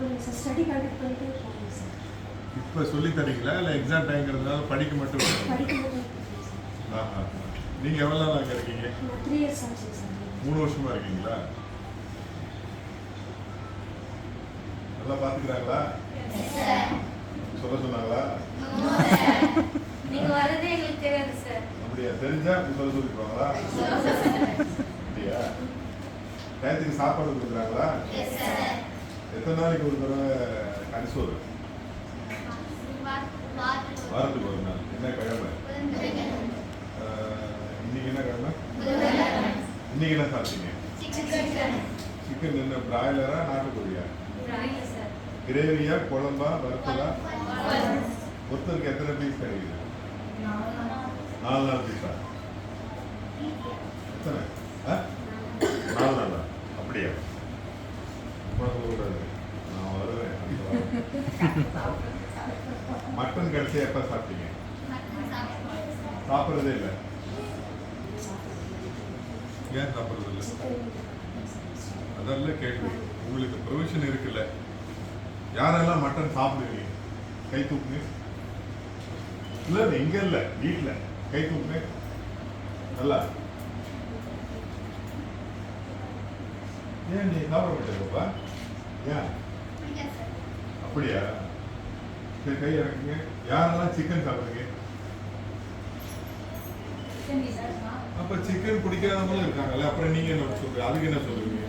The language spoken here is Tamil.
புரியுங்க சார் ஸ்டடி கண்டக்ட் பண்ணிட்டு போகணும் சார் இப்போ சொல்லி தரீங்களா? இல்லை எக்ஸாம் டைங்கிறதுனால படிக்க மட்டும்? படிக்க மட்டும் ஆஹா. நீங்கள் எவ்வளோ நாள் அங்கே இருக்கீங்க? நான் த்ரீ இயர்ஸ் ஆச்சு சார் மூணு வருஷமா இருக்கீங்களா? நல்லா பார்த்துக்கிறாங்களா சொல்ல சொன்னாங்களா? நீங்க வரதே எங்களுக்கு தெரியாது சார் அப்படியா? தெரிஞ்சா சொல்ல சொல்லிருப்பாங்களா அப்படியா? டயத்துக்கு சாப்பாடு கொடுக்குறாங்களா? எத்தனை நாளைக்கு ஒரு தடவை கரிசோறு வாரத்துக்கு ஒரு நாள். என்ன கிழமை? இன்னைக்கு என்ன கிழமை? இன்னைக்கு என்ன சாப்பிட்டீங்க? சிக்கன் என்ன பிராய்லரா நாட்டுக்கோழியா? கிரேவியா குழம்பா வறுத்தலா ஒருத்தருக்கு எத்தனை பீஸ் கிடைக்குது? நாலு நாலு பீஸா எத்தனை? ஆ? நாலு நாளா அப்படியா? நான் வருவேன் மட்டன் கடைசியா எப்ப சாப்பிட்டீங்க? சாப்பிட்றதே இல்லை. ஏன் சாப்பிட்றது இல்லை? அதெல்லாம் கேள்வி. உங்களுக்கு ப்ரொவிஷன் இருக்குல்ல. யாரெல்லாம் மட்டன் சாப்பிடுவீங்க கை தூக்குங்க. இல்லை இல்ல இல்லை வீட்டில் கை தூக்குங்க. நல்லா. ஏன் நீ மாட்டேங்கப்பா ஏன்? அப்படியா? சரி கை இறக்குங்க. யாரெல்லாம் சிக்கன் சாப்பிடுங்க அப்ப சிக்கன் பிடிக்காதவங்களும் இருக்காங்கல்ல அப்புறம் நீங்க என்ன சொல்றீங்க? அதுக்கு என்ன சொல்லுவீங்க ஆ?